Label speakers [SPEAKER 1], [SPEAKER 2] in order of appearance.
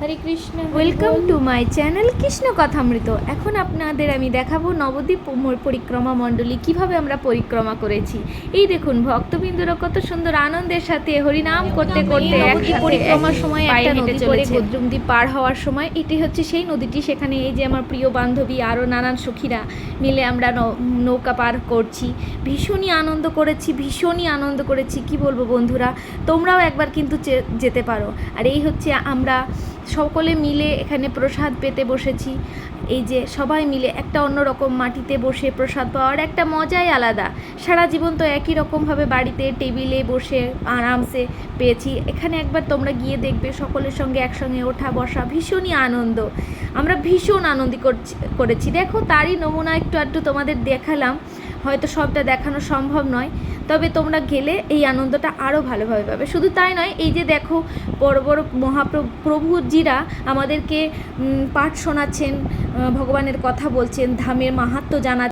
[SPEAKER 1] Hare Krishna
[SPEAKER 2] welcome to my channel Krishna Kathamrita. এখন আপনাদের আমি দেখাবো নবদ্বীপ পরিক্রমা মণ্ডলী কীভাবে আমরা পরিক্রমা করেছি। এই দেখুন ভক্তবিন্দুরা কত সুন্দর আনন্দের সাথে হরিনাম করতে করতে একটি পরিক্রমার সময় একটা নদী করে। গদ্রুমদ্বীপ পার হওয়ার সময় এটি হচ্ছে সেই নদীটি সেখানে এই যে আমার প্রিয় বান্ধবী আরও নানান সখীরা মিলে আমরা নৌকা পার করছি। ভীষণই আনন্দ করেছি ভীষণই আনন্দ করেছি। কি বলব বন্ধুরা? তোমরাও একবার কিন্তু যেতে পারো। আর এই হচ্ছে আমরা সকলে মিলে এখানে প্রসাদ পেতে বসেছি। এই যে সবাই মিলে একটা অন্যরকম মাটিতে বসে প্রসাদ পাওয়ার একটা মজাই আলাদা। সারা জীবন তো একই রকমভাবে বাড়িতে টেবিলে বসে আরামসে পেয়েছি। এখানে একবার তোমরা গিয়ে দেখবে সকলের সঙ্গে একসঙ্গে ওঠা বসা ভীষণই আনন্দ। আমরা ভীষণ আনন্দ করছি দেখো তারই নমুনা একটু একটু তোমাদের দেখালাম। হয়তো সবটা দেখানো সম্ভব নয়। তবে তোমরা গেলে এই আনন্দটা আরও ভালোভাবে পাবে। শুধু তাই নয়, এই যে দেখো বড় বড় মহাপ্রভুজিরা আমাদেরকে পাঠ শোনাচ্ছেন ভগবানের কথা বলছেন, ধামের মাহাত্ম জানা